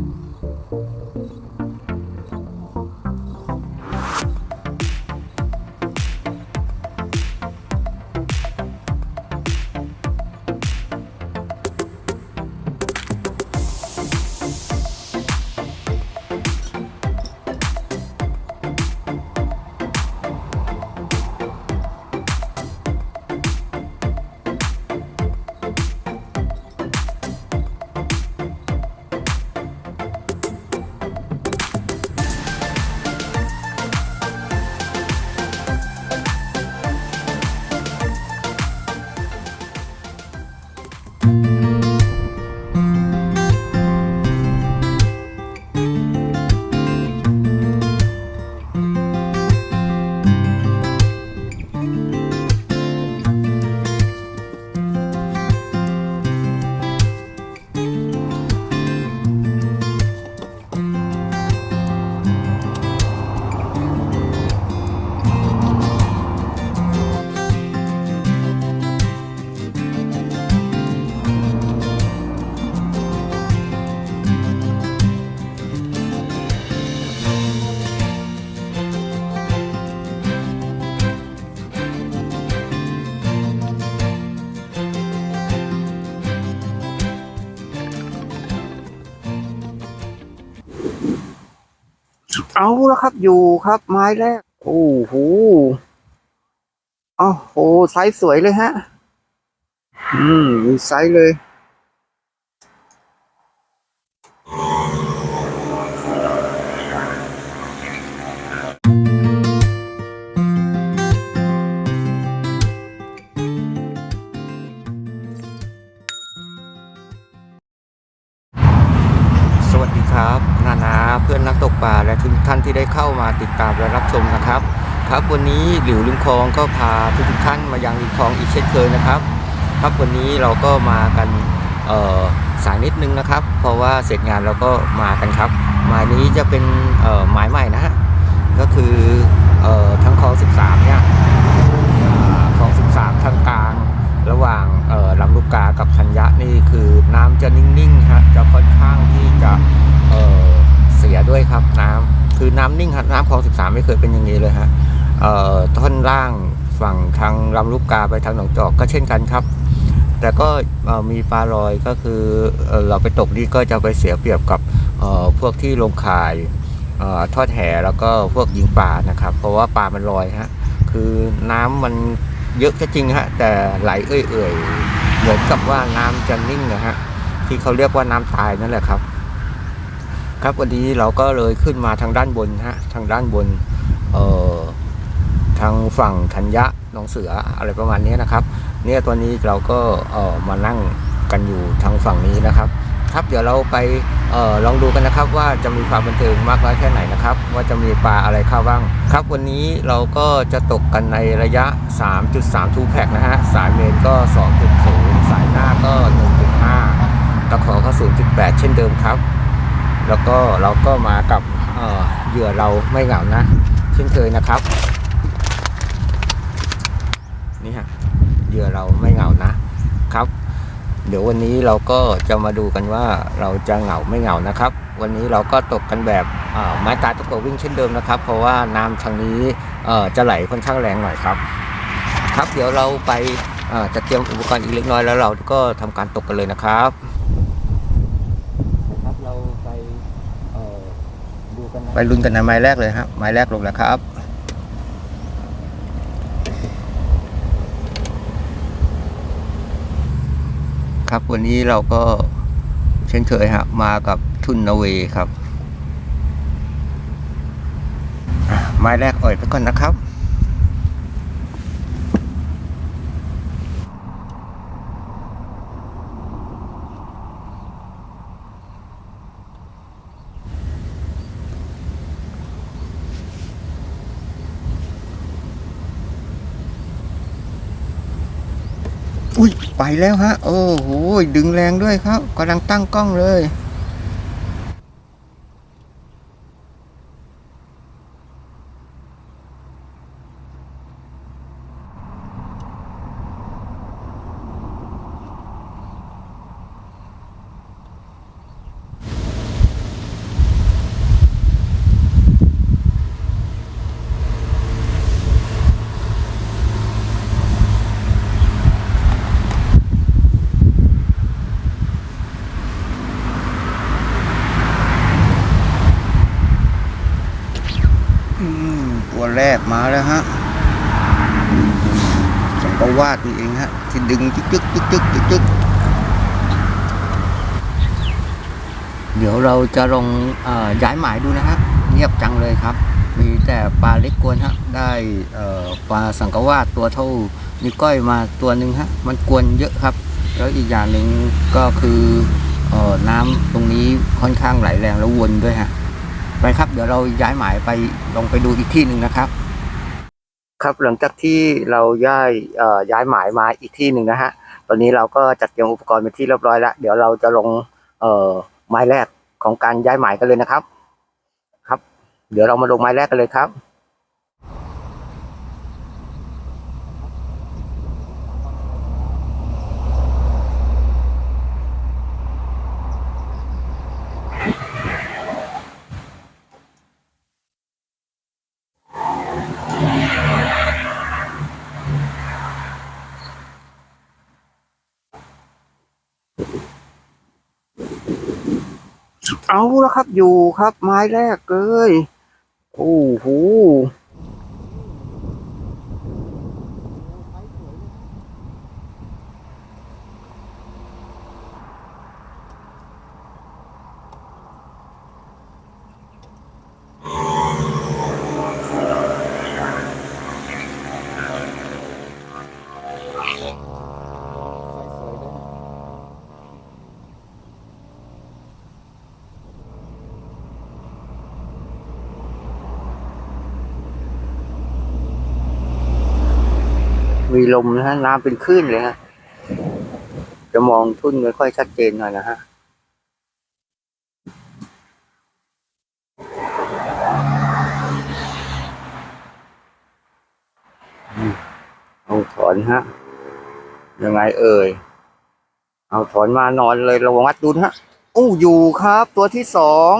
Mm-hmm. เอาแล้วครับอยู่ครับไม้แรก โอ้โหอ๋อโหไซส์สวยเลยฮะ อืมมีไซส์เลย พื่อนนักตกปลาและทุกท่านที่ได้เข้ามาติดตามและรับชมนะครับ ครับวันนี้หลิวริมคลองก็พาทุกท่านมายังริมคลองอีกเช่นเคยนะครับ ครับวันนี้เราก็มากันสายนิดนึงนะครับ เพราะว่าเสร็จงานเราก็มากันครับ หมายนี้จะเป็นหมายใหม่นะฮะก็คือทั้งคลอง 13 เนี่ยคลอง 13ทางกลางระหว่างลำลูกกากับธัญญะนี่คือน้ำจะนิ่งๆฮะจะค่อนข้างที่จะเอ่อ เสียด้วยครับน้ำคือน้ำนิ่งครับน้ำคลอง13 ไม่เคยเป็นอย่างนี้เลยฮะเอ่อท่อนล่างฝั่งทางลำลูกกาไปทางหนองจอกก็เช่นกันครับ แต่ก็มีปลาลอยก็คือเออเราไปตกนี่ก็จะไปเสียเปรียบกับพวกที่ลงข่ายออทอดแห่แล้วก็พวกยิงปลานะครับ เพราะว่าปลามันลอยฮะคือน้ำมันเยอะก็จริงฮะแต่ไหลเอื่อยๆเหมือนกับว่าน้ำจะนิ่งนะฮะที่เขาเรียกว่าน้ำตายนั่นแหละครับ ครับวันนี้เราก็เลยขึ้นมาทางด้านบนฮะทางด้านบนเอ่อทางฝั่งธัญญะหนองเสืออะไรประมาณนี้นะครับ เนี่ยตัวนี้เราก็เออมานั่งกันอยู่ทางฝั่งนี้นะครับ ครับเดี๋ยวเราไปเออลองดูกันนะครับ ว่าจะมีความบันเทิงมากน้อยแค่ไหนนะครับ ว่าจะมีปลาอะไรเข้าบ้าง ครับวันนี้เราก็จะตกกันในระยะ 3.3ทูแพกนะฮะสายเมนก็ 2.0 สายหน้าก็ 1.5ตะขอก็0.8 เช่นเดิมครับ แล้วก็เราก็มากับเหยื่อเราไม่เหงานะเช่นเคยนะครับ นี่ฮะเหยื่อเราไม่เหงานะครับ เดี๋ยววันนี้เราก็จะมาดูกันว่าเราจะเหงาไม่เหงานะครับ วันนี้เราก็ตกกันแบบไม้ตายตะโกวิ่งเช่นเดิมนะครับ เพราะว่าน้ำทางนี้จะไหลค่อนข้างแรงหน่อยครับ ครับเดี๋ยวเราไปจัดเตรียมอุปกรณ์อีกเล็กน้อยแล้วเราก็ทำการตกกันเลยนะครับเราไปเอ่อดูกัน ไปลุ้นกันในไม้แรกเลยครับไม้แรกลงแล้วครับ ครับวันนี้เราก็เช่นเคยฮะมากับทุนนเวครับไม้แรกอ่อยไปก่อนนะครับ อุ้ยไปแล้วฮะ โอ้โหดึงแรงด้วยครับกำลังตั้งกล้องเลย ค แรก มาแล้วฮะสังกวาดนี่เองฮะ ที่ดึงจึ๊กจึ๊กจึ๊กจึ๊กจึ๊กจึ๊กเดี๋ยวเราจะลองย้ายหมายดูนะฮะ เงียบจังเลยครับ มีแต่ปลาเล็กกวนฮะ ได้ปลาสังกวาดตัวเท่านิ้วก้อยมาตัวหนึ่งฮะ มันกวนเยอะครับ แล้วอีกอย่างหนึ่งก็คือออน้ำตรงนี้ค่อนข้างไหลแรงแล้ววนด้วยฮะ ไปครับ เดี๋ยวเราย้ายหมายไปลองไปดูอีกที่หนึ่งนะครับ ครับหลังจากที่เราย้ายย้ายหมายมาอีกที่หนึ่งนะฮะตอนนี้เราก็จัดเตรียมอุปกรณ์เป็นที่เรียบร้อยแล้วเดี๋ยวเราจะลงเอ่อไม้แรกของการย้ายหมายกันเลยนะครับ ครับ เดี๋ยวเรามาลงไม้แรกกันเลยครับ เอาแล้วครับอยู่ครับไม้แรกเลยโอ้โห ลมนะฮะน้ำเป็นคลื่นเลยฮะ จะมองทุ่นไม่ค่อยชัดเจนหน่อยนะฮะเอาถอนฮะ ยังไงเอ่ย เอาถอนมานอนเลยระวังวัดดูนะฮะ อู้อยู่ครับ ตัวที่สอง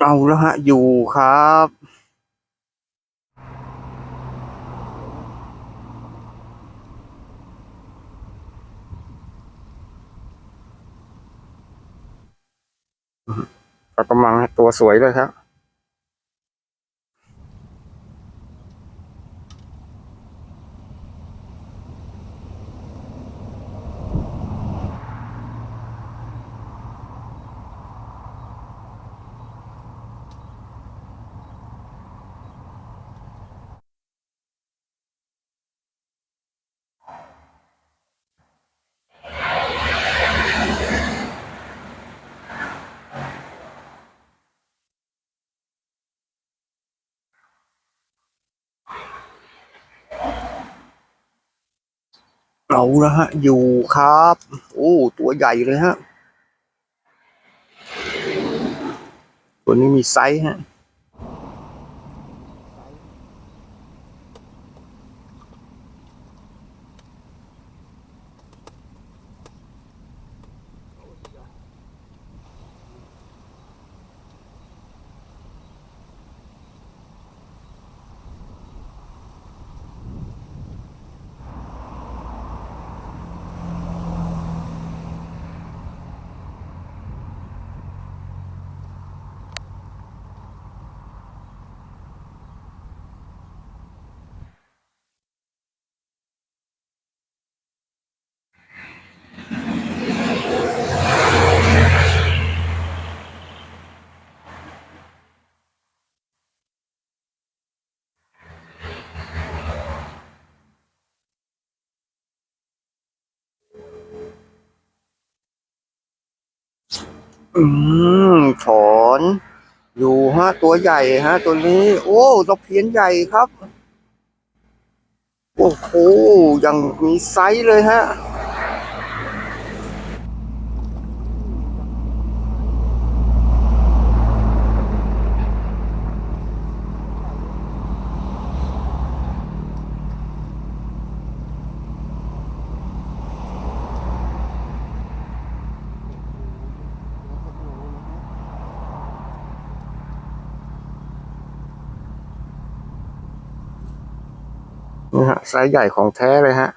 เราแล้วฮะ อยู่ครับปลากระมังตัวสวยเลยครับ เอาละฮะ อยู่ครับ โอ้ ตัวใหญ่เลยฮะ ตัวนี้มีไซส์ฮะ อืมถอนอยู่ฮะตัวใหญ่ฮะ ตัวนี้ โอ้ตะเพียนใหญ่ครับ โอ้โหยังมีไซส์เลยฮะ นี่ฮะไซส์ใหญ่ของแท้เลยฮะ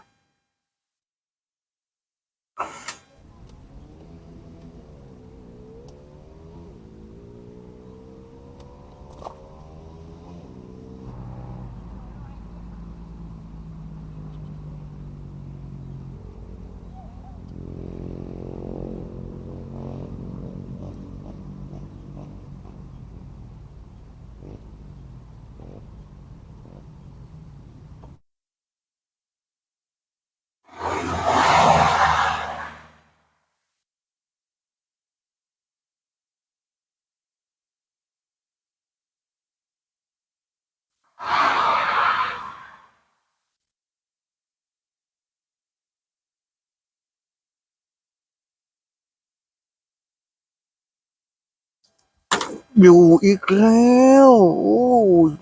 อยู่อีกแล้ว โอ้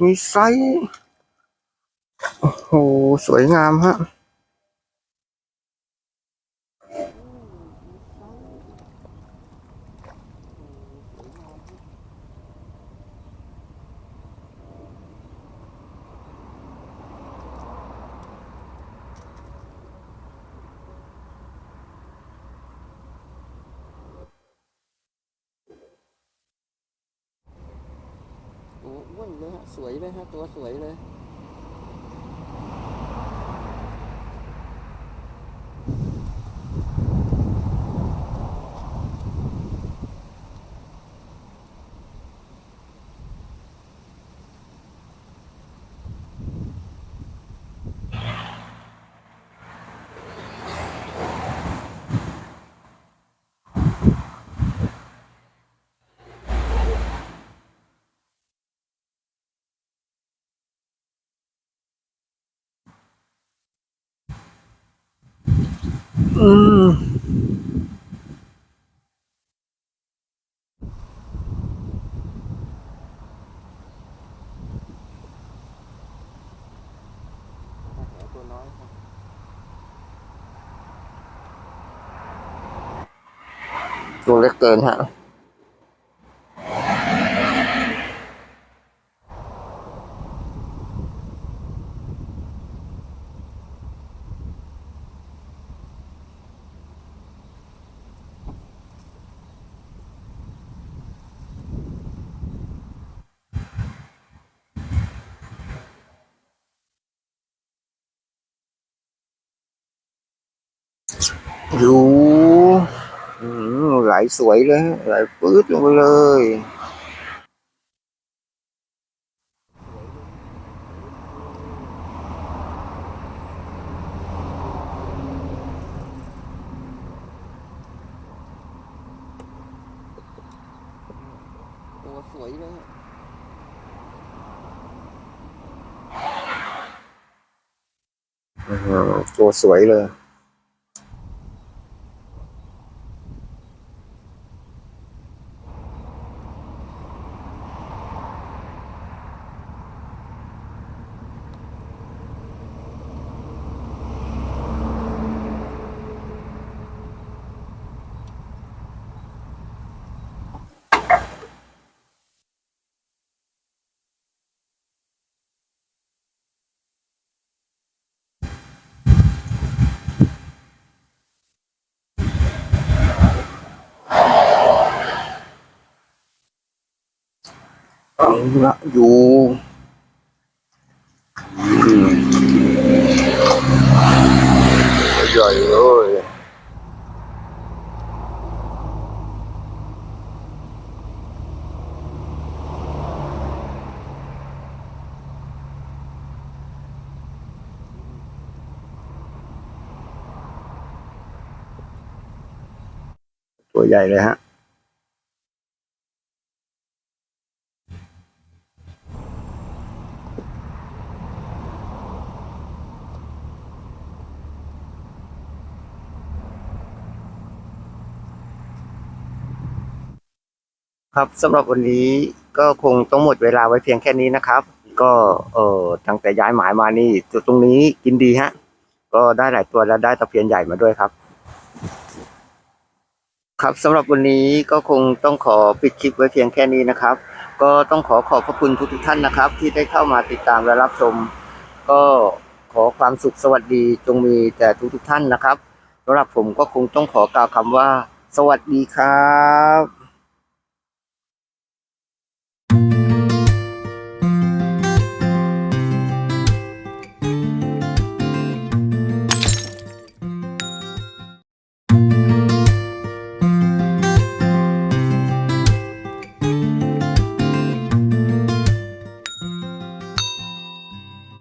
มีไซส์ โอ้โห สวยงามฮะ อ้อ้วนเลยฮะ สวยเลยฮะ ตัวสวยเลย อืมตัวน้ อยครับตัวเล็กเกินฮะอยู่อืมไหลสวยเลยฮะไหลปื๊ดลงไปเลย ตัวสวยเลยฮะอื้อหือตัวสวยเลย เอาละอยู่อืมใหญ่เลยตัวใหญ่เลยฮะ ครับสำหรับวันนี้ก็คงต้องหมดเวลาไว้เพียงแค่นี้นะครับ ก็เออตั้งแต่ย้ายหมายมานี่จุดตรงนี้กินดีฮะ ก็ได้หลายตัวแล้วได้ตะเพียนใหญ่มาด้วยครับ ครับสำหรับวันนี้ก็คงต้องขอปิดคลิปไว้เพียงแค่นี้นะครับ ก็ต้องขอขอบพระคุณทุกๆท่านนะครับ ที่ได้เข้ามาติดตามและรับชม ก็ขอความสุขสวัสดีจงมีแต่ทุกๆท่านนะครับสำหรับผมก็คงต้องขอกล่าวคำว่า สวัสดีครับ